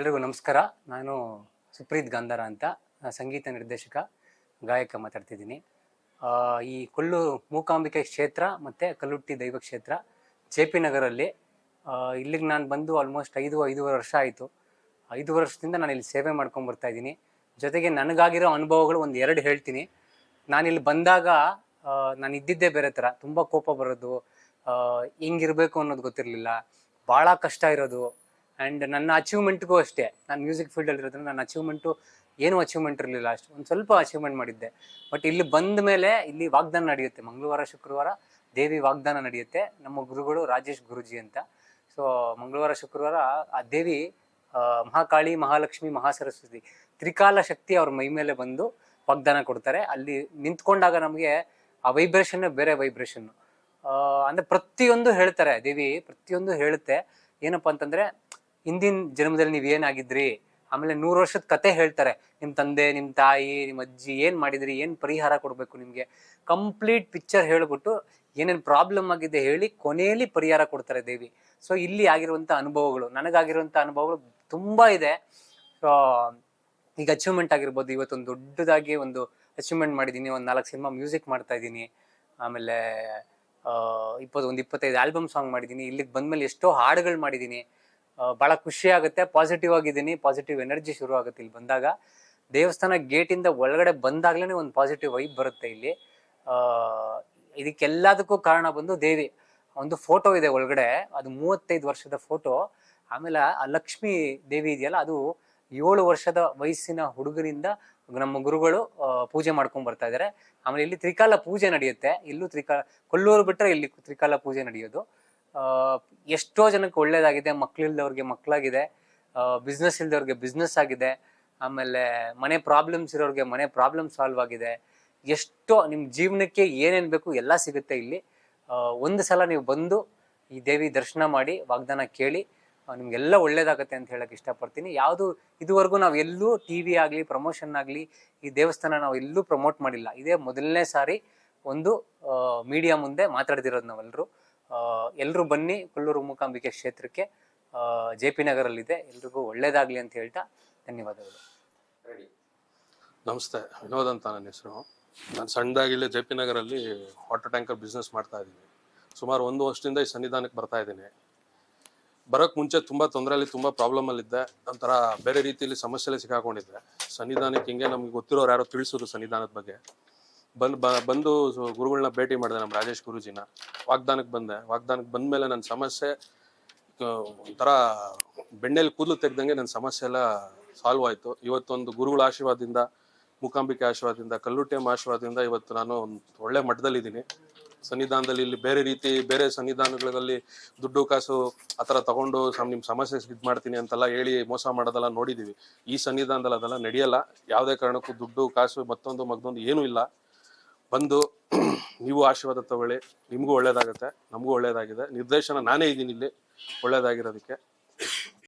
ಎಲ್ರಿಗೂ ನಮಸ್ಕಾರ. ನಾನು ಸುಪ್ರೀತ್ ಗಾಂಧಾರ ಅಂತ, ಸಂಗೀತ ನಿರ್ದೇಶಕ, ಗಾಯಕ ಮಾತಾಡ್ತಿದ್ದೀನಿ. ಈ ಕೊಲ್ಲು ಮೂಕಾಂಬಿಕೆ ಕ್ಷೇತ್ರ ಮತ್ತು ಕಲ್ಲುಟ್ಟಿ ದೈವ ಕ್ಷೇತ್ರ ಜೆ ಪಿ ನಗರಲ್ಲಿ ಇಲ್ಲಿಗೆ ನಾನು ಬಂದು ಆಲ್ಮೋಸ್ಟ್ ಐದು, ಐದೂವರೆ ವರ್ಷ ಆಯಿತು. ಐದು ವರ್ಷದಿಂದ ನಾನು ಇಲ್ಲಿ ಸೇವೆ ಮಾಡ್ಕೊಂಡು ಬರ್ತಾ ಇದ್ದೀನಿ. ಜೊತೆಗೆ ನನಗಾಗಿರೋ ಅನುಭವಗಳು ಒಂದು ಎರಡು ಹೇಳ್ತೀನಿ. ನಾನಿಲ್ಲಿ ಬಂದಾಗ ನಾನು ಇದ್ದಿದ್ದೇ ಬೇರೆ ಥರ ತುಂಬ ಕೋಪ ಬರೋದು ಹಿಂಗಿರ್ಬೇಕು ಅನ್ನೋದು ಗೊತ್ತಿರಲಿಲ್ಲ. ಭಾಳ ಕಷ್ಟ ಇರೋದು. ಆ್ಯಂಡ್ ನನ್ನ ಅಚೀವ್ಮೆಂಟ್ಗೂ ಅಷ್ಟೇ. ನಾನು ಮ್ಯೂಸಿಕ್ ಫೀಲ್ಡಲ್ಲಿ ಇರೋದ್ರಿಂದ ನನ್ನ ಅಚೀವ್ಮೆಂಟು ಏನೂ ಅಚೀವ್ಮೆಂಟ್ ಇರಲಿಲ್ಲ. ಅಷ್ಟು ಒಂದು ಸ್ವಲ್ಪ ಅಚೀವ್ಮೆಂಟ್ ಮಾಡಿದ್ದೆ. ಬಟ್ ಇಲ್ಲಿ ಬಂದ ಮೇಲೆ ಇಲ್ಲಿ ವಾಗ್ದಾನ ನಡೆಯುತ್ತೆ. ಮಂಗಳವಾರ, ಶುಕ್ರವಾರ ದೇವಿ ವಾಗ್ದಾನ ನಡೆಯುತ್ತೆ. ನಮ್ಮ ಗುರುಗಳು ರಾಜೇಶ್ ಗುರುಜಿ ಅಂತ. ಸೊ ಮಂಗಳವಾರ, ಶುಕ್ರವಾರ ಆ ದೇವಿ ಮಹಾಕಾಳಿ, ಮಹಾಲಕ್ಷ್ಮಿ, ಮಹಾಸರಸ್ವತಿ ತ್ರಿಕಾಲ ಶಕ್ತಿ ಅವ್ರ ಮೈ ಮೇಲೆ ಬಂದು ವಾಗ್ದಾನ ಕೊಡ್ತಾರೆ. ಅಲ್ಲಿ ನಿಂತ್ಕೊಂಡಾಗ ನಮಗೆ ಆ ವೈಬ್ರೇಷನ್ ಬೇರೆ ವೈಬ್ರೇಷನ್ ಅಂದ್ರೆ ಪ್ರತಿಯೊಂದು ಹೇಳ್ತಾರೆ. ದೇವಿ ಪ್ರತಿಯೊಂದು ಹೇಳುತ್ತೆ. ಏನಪ್ಪಾ ಅಂತಂದ್ರೆ ಹಿಂದಿನ ಜನ್ಮದಲ್ಲಿ ನೀವ್ ಏನಾಗಿದ್ರಿ? ಆಮೇಲೆ ನೂರು ವರ್ಷದ ಕತೆ ಹೇಳ್ತಾರೆ. ನಿಮ್ಮ ತಂದೆ ನಿಮ್ಮ ತಾಯಿ ನಿಮ್ಮ ಅಜ್ಜಿ ಏನು ಮಾಡಿದ್ರಿ? ಏನು ಪರಿಹಾರ ಕೊಡಬೇಕು ನಿಮಗೆ? ಕಂಪ್ಲೀಟ್ ಪಿಕ್ಚರ್ ಹೇಳ್ಬಿಟ್ಟು ಏನೇನು ಪ್ರಾಬ್ಲಮ್ ಆಗಿದೆ ಹೇಳಿ ಕೊನೆಯಲ್ಲಿ ಪರಿಹಾರ ಕೊಡ್ತಾರೆ ದೇವಿ. ಸೊ, ಇಲ್ಲಿ ಆಗಿರುವಂತ ಅನುಭವಗಳು. ನನಗಾಗಿರುವಂಥ ಅನುಭವಗಳು ತುಂಬಾ ಇದೆ. ಈಗ ಅಚೀವ್ಮೆಂಟ್ ಆಗಿರ್ಬೋದು. ಇವತ್ತೊಂದು ದೊಡ್ಡದಾಗಿ ಒಂದು ಅಚೀವ್ಮೆಂಟ್ ಮಾಡಿದ್ದೀನಿ ಒಂದು ನಾಲ್ಕು ಸಿನಿಮಾ ಮ್ಯೂಸಿಕ್ ಮಾಡ್ತಾ ಇದ್ದೀನಿ ಆಮೇಲೆ ಇಪ್ಪತ್ತು ಒಂದು ಇಪ್ಪತ್ತೈದು ಆಲ್ಬಮ್ ಸಾಂಗ್ ಮಾಡಿದ್ದೀನಿ ಇಲ್ಲಿಗೆ ಬಂದ್ಮೇಲೆ ಎಷ್ಟೋ ಹಾಡುಗಳು ಮಾಡಿದ್ದೀನಿ ಭಾಳ ಖುಷಿ ಆಗುತ್ತೆ. ಪಾಸಿಟಿವ್ ಆಗಿದ್ದೀನಿ. ಪಾಸಿಟಿವ್ ಎನರ್ಜಿ ಶುರು ಆಗುತ್ತೆ ಇಲ್ಲಿ ಬಂದಾಗ. ದೇವಸ್ಥಾನ ಗೇಟಿಂದ ಒಳಗಡೆ ಬಂದಾಗ್ಲೇ ಒಂದು ಪಾಸಿಟಿವ್ ವೈಬ್ ಬರುತ್ತೆ ಇಲ್ಲಿ. ಇದಕ್ಕೆಲ್ಲದಕ್ಕೂ ಕಾರಣ ಬಂದು ದೇವಿ. ಒಂದು ಫೋಟೋ ಇದೆ ಒಳಗಡೆ. ಅದು ಮೂವತ್ತೈದು ವರ್ಷದ ಫೋಟೋ ಆಮೇಲೆ ಆ ಲಕ್ಷ್ಮೀ ದೇವಿ ಇದೆಯಲ್ಲ, ಅದು ಏಳು ವರ್ಷದ ವಯಸ್ಸಿನ ಹುಡುಗನಿಂದ ನಮ್ಮ ಗುರುಗಳು ಪೂಜೆ ಮಾಡ್ಕೊಂಡು ಬರ್ತಾ ಇದ್ದಾರೆ. ಆಮೇಲೆ ಇಲ್ಲಿ ತ್ರಿಕಾಲ ಪೂಜೆ ನಡೆಯುತ್ತೆ. ಇಲ್ಲೂ ತ್ರಿಕಾಲ ಕೊಲ್ಲೂರು ಬಿಟ್ರೆ ಇಲ್ಲಿ ತ್ರಿಕಾಲ ಪೂಜೆ ನಡೆಯೋದು. ಎಷ್ಟೋ ಜನಕ್ಕೆ ಒಳ್ಳೇದಾಗಿದೆ ಮಕ್ಳಿಲ್ದವ್ರಿಗೆ ಮಕ್ಕಳಾಗಿದೆ ಬಿಸ್ನೆಸ್ ಇಲ್ದವ್ರಿಗೆ ಬಿಸ್ನೆಸ್ ಆಗಿದೆ, ಆಮೇಲೆ ಮನೆ ಪ್ರಾಬ್ಲಮ್ಸ್ ಇರೋರಿಗೆ ಮನೆ ಪ್ರಾಬ್ಲಮ್ ಸಾಲ್ವ್ ಆಗಿದೆ. ಎಷ್ಟೋ ನಿಮ್ಮ ಜೀವನಕ್ಕೆ ಏನೇನು ಬೇಕು ಎಲ್ಲ ಸಿಗುತ್ತೆ ಇಲ್ಲಿ. ಒಂದು ಸಲ ನೀವು ಬಂದು ಈ ದೇವಿ ದರ್ಶನ ಮಾಡಿ, ವಾಗ್ದಾನ ಕೇಳಿ ನಿಮಗೆಲ್ಲ ಒಳ್ಳೇದಾಗತ್ತೆ ಅಂತ ಹೇಳಕ್ ಇಷ್ಟಪಡ್ತೀನಿ. ಯಾವುದು ಇದುವರೆಗೂ ನಾವು ಎಲ್ಲೂ ಟಿ ವಿ ಆಗಲಿ ಪ್ರಮೋಷನ್ ಆಗಲಿ, ಈ ದೇವಸ್ಥಾನ ನಾವು ಎಲ್ಲೂ ಪ್ರಮೋಟ್ ಮಾಡಿಲ್ಲ. ಇದೇ ಮೊದಲನೇ ಸಾರಿ ಒಂದು ಮೀಡಿಯಾ ಮುಂದೆ ಮಾತಾಡ್ತಿರೋದು ನಾವೆಲ್ಲರೂ ಎಲ್ಲರೂ ಬನ್ನಿ ಕೊಲ್ಲೂರು ಮೂಕಾಂಬಿಕೆ ಕ್ಷೇತ್ರಕ್ಕೆ. ಜೆ ಪಿ ನಗರಲ್ಲಿದೆ. ಎಲ್ರಿಗೂ ಒಳ್ಳೇದಾಗಲಿ ಅಂತ ಹೇಳ್ತಾ ಧನ್ಯವಾದಗಳು. ನಮಸ್ತೆ. ವಿನೋದ್ ಅಂತ ನನ್ನ ಹೆಸರು. ನಾನು ಸಣ್ಣದಾಗಿಲ್ಲ ಜೆ ಪಿ ನಗರಲ್ಲಿ ವಾಟರ್ ಟ್ಯಾಂಕರ್ ಬಿಸ್ನೆಸ್ ಮಾಡ್ತಾ ಇದ್ದೀನಿ. ಸುಮಾರು ಒಂದು ವರ್ಷದಿಂದ ಈ ಸನ್ನಿಧಾನಕ್ಕೆ ಬರ್ತಾ ಇದ್ದೀನಿ. ಬರೋಕ್ಕೆ ಮುಂಚೆ ತುಂಬ ತೊಂದರೆಯಲ್ಲಿ, ತುಂಬ ಪ್ರಾಬ್ಲಮಲ್ಲಿದ್ದೆ ಒಂಥರ ಬೇರೆ ರೀತಿಯಲ್ಲಿ ಸಮಸ್ಯೆಯಲ್ಲಿ ಸಿಕ್ಕಾಕೊಂಡಿದ್ದೆ. ಸನ್ನಿಧಾನಕ್ಕೆ ಹಿಂಗೆ ನಮ್ಗೆ ಗೊತ್ತಿರೋರು ಯಾರೋ ತಿಳಿಸೋದು ಸನ್ನಿಧಾನದ ಬಗ್ಗೆ. ಬಂದು ಬಂದು ಗುರುಗಳನ್ನ ಭೇಟಿ ಮಾಡಿದೆ ನಮ್ಮ ರಾಜೇಶ್ ಗುರುಜಿನ. ವಾಗ್ದಾನಕ್ಕೆ ಬಂದೆ. ವಾಗ್ದಾನಕ್ಕೆ ಬಂದಮೇಲೆ ನನ್ನ ಸಮಸ್ಯೆ ಒಂಥರ ಬೆಣ್ಣೆಲಿ ಕೂದಲು ತೆಗ್ದಂಗೆ ನನ್ನ ಸಮಸ್ಯೆ ಎಲ್ಲ ಸಾಲ್ವ್ ಆಯಿತು. ಇವತ್ತೊಂದು ಗುರುಗಳ ಆಶೀರ್ವಾದದಿಂದ, ಮೂಕಾಂಬಿಕೆ ಆಶೀರ್ವಾದದಿಂದ ಕಲ್ಲುಟ್ಟಿಯಮ್ಮ ಆಶೀರ್ವಾದದಿಂದ ಇವತ್ತು ನಾನು ಒಂದು ಒಳ್ಳೆ ಮಟ್ಟದಲ್ಲಿದ್ದೀನಿ ಸನ್ನಿಧಾನದಲ್ಲಿ ಇಲ್ಲಿ ಬೇರೆ ರೀತಿ, ಬೇರೆ ಸನ್ನಿಧಾನಗಳಲ್ಲಿ ದುಡ್ಡು, ಕಾಸು ಆ ಥರ ತಗೊಂಡು ನಿಮ್ಮ ಸಮಸ್ಯೆ ಇದು ಮಾಡ್ತೀನಿ ಅಂತೆಲ್ಲ ಹೇಳಿ ಮೋಸ ಮಾಡೋದೆಲ್ಲ ನೋಡಿದ್ದೀವಿ ಈ ಸನ್ನಿಧಾನದಲ್ಲಿ ಅದೆಲ್ಲ ನಡೆಯಲ್ಲ. ಯಾವುದೇ ಕಾರಣಕ್ಕೂ ದುಡ್ಡು, ಕಾಸು ಮತ್ತೊಂದು ಮಗದೊಂದು ಏನೂ ಇಲ್ಲ. ಬಂದು ನೀವು ಆಶೀರ್ವಾದ ತಗೊಳ್ಳಿ. ನಿಮಗೂ ಒಳ್ಳೇದಾಗುತ್ತೆ. ನಮಗೂ ಒಳ್ಳೇದಾಗಿದೆ. ನಿರ್ದೇಶನ ನಾನೇ ಇದ್ದೀನಿ ಇಲ್ಲಿ. ಒಳ್ಳೇದಾಗಿರೋದಕ್ಕೆ.